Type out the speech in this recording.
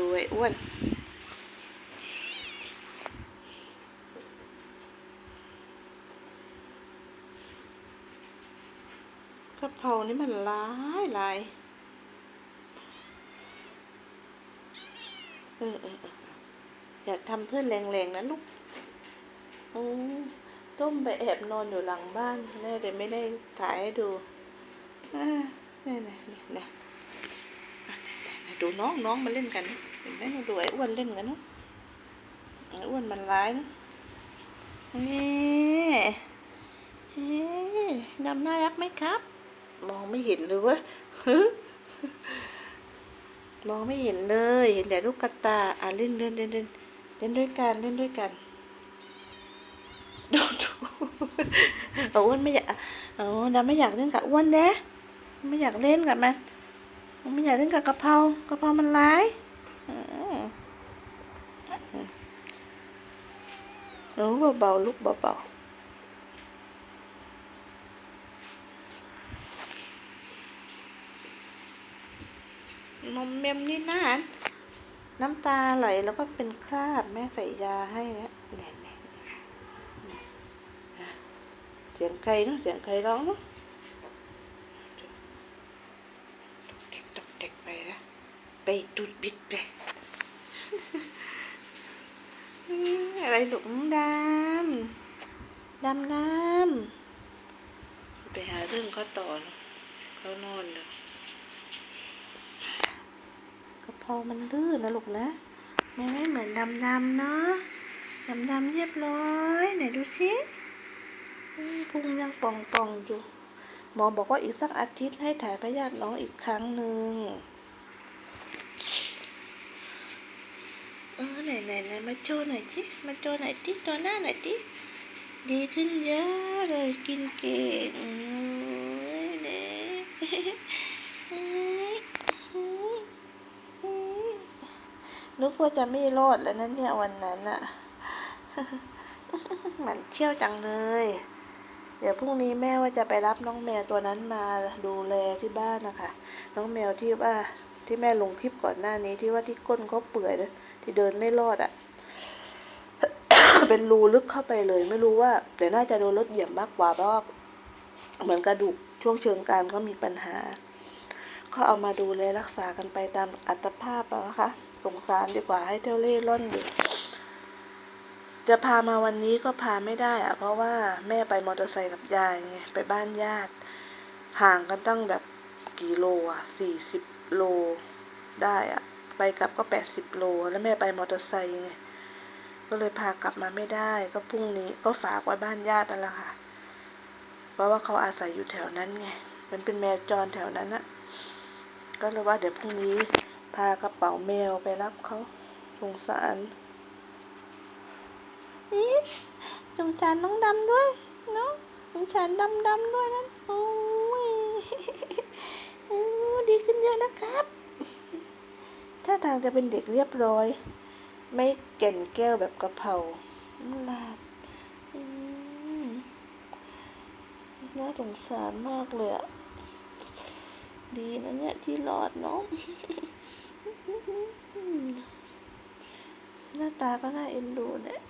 ดูไอ้อ้วนกะเพรานี่มันลายลายเออเออเอออย่าทำเพื่อนแรงๆนะลูกโอ้ต้มไปแอบนอนอยู่หลังบ้านแม่แต่ไม่ได้ถ่ายให้ดูอ่านี่นี่นี่นี่อะนี่นี่ ดูน้องน้องมาเล่นกันเห็นไหมดูไอ้อ้วนเล่นกันเนาะไอ้อ้วนมันร้ายเนอะนี่เฮ้ยดำน่ารักไหมครับ มองไม่เห็นเลยเว้ยมองไม่เห็นเลย เห็นแต่ลูกกระตาอะเล่นเล่นเล่นเล่นเล่นด้วยกันเล่นด้วยกันดูดูอาอ้วนไม่อยากเอาดำไม่อยากเล่นกับอ้วนนะไม่อยากเล่นกับมัน มันไม่อยากเล่นกับกะเพรากะเพรามันร้ายอืมเบาๆลูกเบาๆนมเมมนี่นะน้ำตาไหลแล้วก็เป็นคราบแม่ใส่ยาให้นะเนี่ยเนี่ยเนี่ยเนี่ยเสียงใครเนาะเสียงใครร้องเนาะตกเก็กตกเก็กไปนะ ไปตุดบิดไปอืมอะไรหลุมดำ ดำน้ำไปหาเรื่องเขาต่อเนอะเขานอนเนอะกระเพรามันลื่นนะลูกนะมันไม่เหมือนดำดำเนาะดำดำเรียบร้อยไหนดูสิอืมพุงยังป่องป่องๆอยู่ หมอบอกว่าอีกสักอาทิตย์ให้ถ่ายพยาธิน้องอีกครั้งหนึ่ง เออไหนไหนไหนมาโชว์หน่อยจิมาโชว์หน่อยจิตัวหน้าหน่อยจิดีขึ้นเยอะเลยกินเก่งโอ้ยเน่เฮ้ยเฮ้ยเฮ้ยนึกว่าจะไม่รอดแล้วนั่นเนี่ยวันนั้นอะหมันเที่ยวจังเลย เดี๋ยวพรุ่งนี้แม่ว่าจะไปรับน้องแมวตัวนั้นมาดูแลที่บ้านนะคะ น้องแมวที่ว่า ที่แม่ลงคลิปก่อนหน้านี้ที่ว่าที่ก้นเขาเปื่อยที่เดินไม่รอดอะ่ะ เป็นรูลึกเข้าไปเลย ไม่รู้ว่าแต่น่าจะโดนรถเหยียบมากกว่าเพราะเหมือนกระดูกช่วงเชิงกรานก็มีปัญหาก็เอามาดูแลรักษากันไปตามอัตภาพอะนะคะสงสารดีกว่าให้เที่ยวเล่ร่อนอยู่จะพามาวันนี้ก็พาไม่ได้อะเพราะว่าแม่ไปมอเตอร์ไซค์กับยายไงไปบ้านญาติ ห่างกันตั้งแบบกี่โลอะสี่สิบ โลได้อะไปกลับก็แปดสิบโล แล้วแม่ไปมอเตอร์ไซค์ไง ก็เลยพากลับมาไม่ได้ ก็พรุ่งนี้ก็ฝากไว้บ้านญาตินั่นแหละค่ะ เพราะว่าเขาอาศัยอยู่แถวนั้นไง มันเป็นแมวจรแถวนั้นอะก็เลยว่าเดี๋ยวพรุ่งนี้พากระเป๋าแมวไปรับเขาสงสารอีสงสารน้องดำด้วยเนาะสงสารดำดำด้วยนั่นโอ้ย เออดีขึ้นเยอะนะครับ ถ้าทาง จะเป็นเด็กเรียบร้อย ไม่แก่นแก้วแบบกระเพราลาบน่าสงสารมากเลยอะดีนะเนี่ยที่รอดเนาะหน้าตาก็น่าเอ็นดูเนี่ย